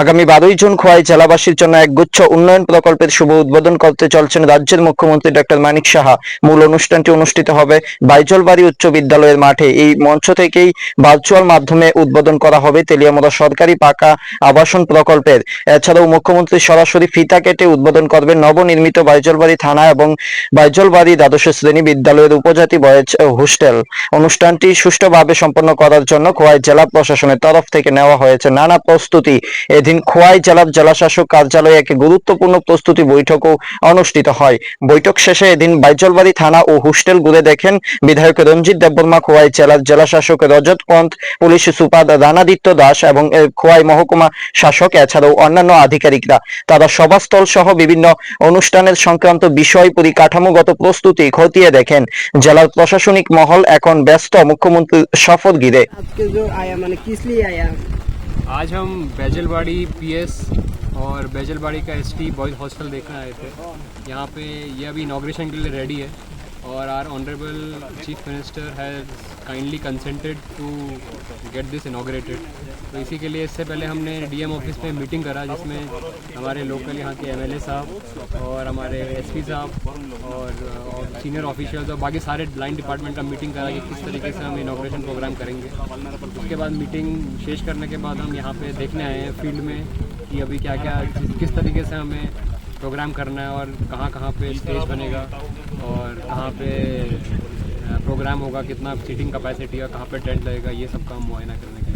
আগামী বারোই জুন খোয়াই জেলাবাসীর জন্য এক গুচ্ছ উন্নয়ন প্রকল্পের শুভ উদ্বোধন করতে চলছেন রাজ্যের মুখ্যমন্ত্রী ডক্টর মানিক সাহা। মূল অনুষ্ঠানটি অনুষ্ঠিত হবে বাইজলবাড়ি উচ্চ বিদ্যালয়ের মাঠে। এই মঞ্চ থেকেই ভার্চুয়াল মাধ্যমে উদ্বোধন করা হবে তেলিয়ামুড়া সরকারি পাকা আবাসন প্রকল্পের। এছাড়াও মুখ্যমন্ত্রী সরাসরি ফিতা কেটে উদ্বোধন করবেন নবনির্মিত বাইজলবাড়ি থানা এবং বাইজলবাড়ি দ্বাদশ শ্রেণি বিদ্যালয়ের উপজাতি বয়েজ হোস্টেল। অনুষ্ঠানটি সুষ্ঠুভাবে সম্পন্ন করার জন্য খোয়াই জেলা প্রশাসনের তরফ থেকে নেওয়া হয়েছে নানা প্রস্তুতি। অধীন খোয়াই জেলা জেলাশাসক কার্যালয়ে এক গুরুত্বপূর্ণ প্রস্তুতি বৈঠকও অনুষ্ঠিত হয়। বৈঠক শেষে এদিন বাইজলবাড়ি থানা ও হোস্টেল ঘুরে দেখেন বিধায়ক রঞ্জিত দেববর্মা, খোয়াই জেলার জেলাশাসক রজত পন্থ, পুলিশ সুপার রানাদিত্য দাস এবং খোয়াই মহকুমা শাসক, এছাড়াও অন্যান্য আধিকারিকরা। তারা সভাস্থল সহ বিভিন্ন অনুষ্ঠানের সংক্রান্ত বিষয় পরিকাঠামোগত প্রস্তুতি খতিয়ে দেখেন। জেলার প্রশাসনিক মহল এখন ব্যস্ত, মুখ্যমন্ত্রী সফর গিরে। আজকে যে আয়া মানে কিসলি আয়া? आज हम बैजलवाड़ी पीएस और बैजलवाड़ी का एसटी बॉयज़ हॉस्टल देखने आए थे। यहाँ पे ये अभी इनाग्रेशन के लिए रेडी है और our honourable chief minister has kindly consented to get this inaugurated तो इसी के लिए इससे पहले हमने डीएम ऑफ़िस में मीटिंग करा जिसमें हमारे लोकल यहाँ के एमएलए साहब और हमारे एसपी साहब और, और सीनियर ऑफिशियल्स और बाकी सारे लाइन डिपार्टमेंट का मीटिंग करा कि किस तरीके से हम इनाग्रेशन प्रोग्राम करेंगे। उसके बाद मीटिंग शेष करने के बाद हम यहाँ पे देखने आए हैं फ़ील्ड में कि अभी क्या क्या किस तरीके से हमें प्रोग्राम करना है और कहाँ कहाँ पे स्टेज बनेगा और कहाँ पे प्रोग्राम होगा कितना सीटिंग कैपेसिटी है कहाँ पे टेंट लगेगा ये सब का मुआयना करने